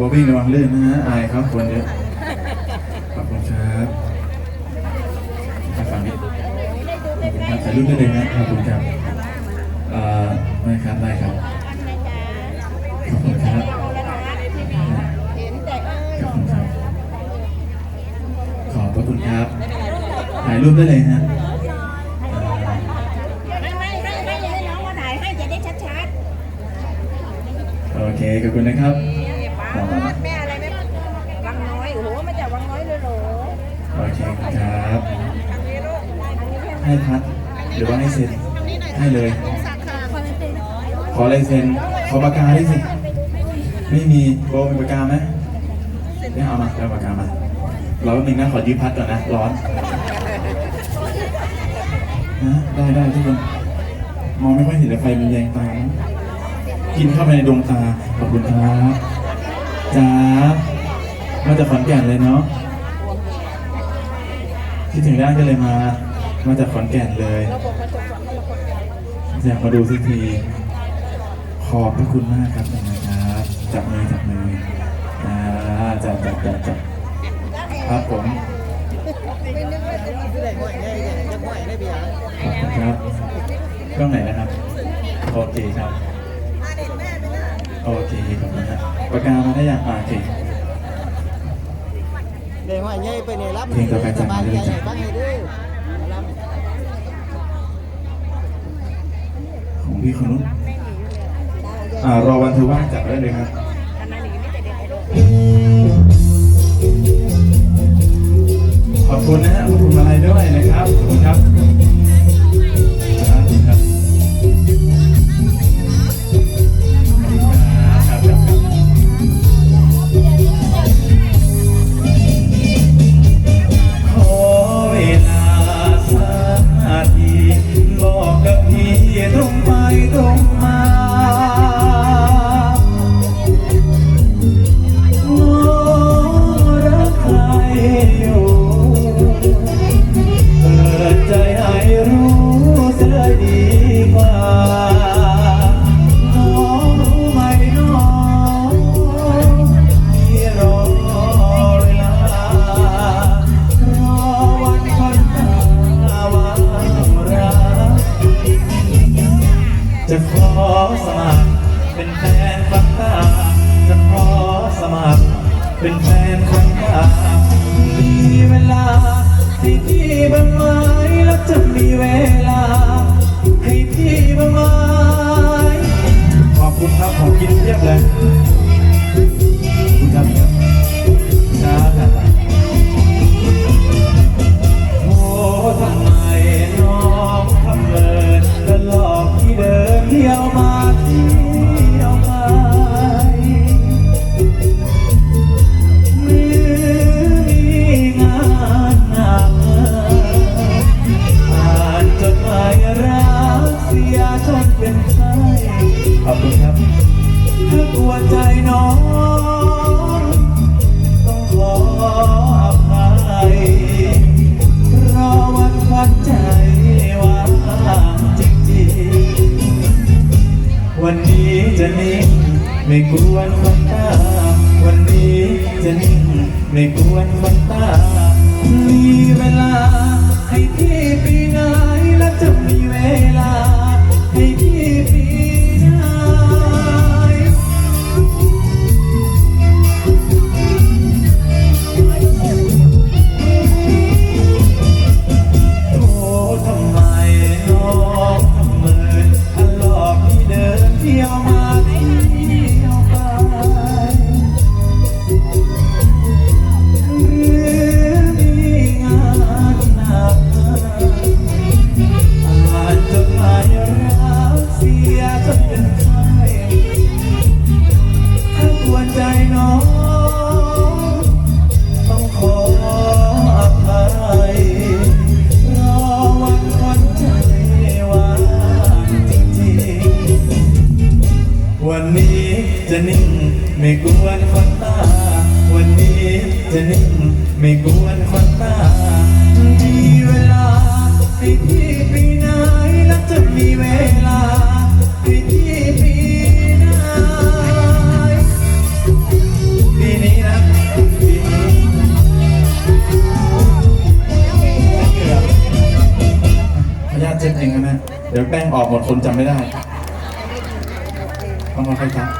วอวิ่งระวังลื่นนะฮะอายครับคนเยอะขอบคุณครับมาฝั่งนี้ขอบคุณครับถ่ายรูปได้เลยนะขอบคุณครับเอ่อไม่ครับได้ครับขอบคุณครับขอบคุณครับขอบพระคุณครับ ถ่ายรูปได้เลยฮะไม่ไม่ไม่ไม่ให้น้องมาถ่ายให้จะได้ชัดโอเคขอบคุณนะครับ แม่อะไรแม่วังน้อย โอ้โหมาจากวังน้อยเลยเหรอโอเคครับให้พัดหรือว่าให้เซ็นให้เลย ขอลายเซ็นขอปากกาได้สิ ไม่มีโบมีปากกาไหมไม่เอามาเอาปากกามาเราหนึ่งนะขอยืมพัดก่อนนะร้อนนะได้ได้ทุกคนมองไม่ค่อยเห็นแต่ไฟมันแยงตากินเข้าไปในดวงตาขอบคุณครับ จ้ามาจากขอนแก่นเลยเนาะคิดถึงได้ก็เลยมา มาจากขอนแก่นเลยอยากมาดูสักที ขอบพระคุณมากครับนะครับจับมือจับมืออ่าจับจับจับจับครับผมขอบคุณครับกล้องไหนนะครับโอเคครับ โอเคขอบคุณครับปากกามาได้ยังอ่าโอเคเดี๋ยวว่าใหญ่ไปเนี่ยรับเพลงต่อไปจากสบายไหนใจเลยจ้ะบ้างให้ด้วยรับของพี่คนนู้นอ่ารอวันเธอว่างจับได้เลยครับขอบคุณนะ จะขอสมัครเป็นแฟนฟังตาจะขอสมัครเป็นแฟนฟังตามีเวลาที่พี่บ้าง อบคุณครับถ้ากลัวใจน้องต้องขออภัยรอวันควันใจว่างจริงๆ วันนี้จะนิ่งไม่กวนคนตา วันนี้จะนิ่งไม่กวนคนตา วนคนตา วันนี้จะนิ่งไม่กวนคนตา มีเวลาไปที่ปีไหนแล้วจะมีเวลาไปที่ปีไหนปีนี้นะปีนี้พยาเจ็ดเองนะแม่เดี๋ยวแป้งออกหมดคนจำไม่ได้ต้องค่อยๆครับ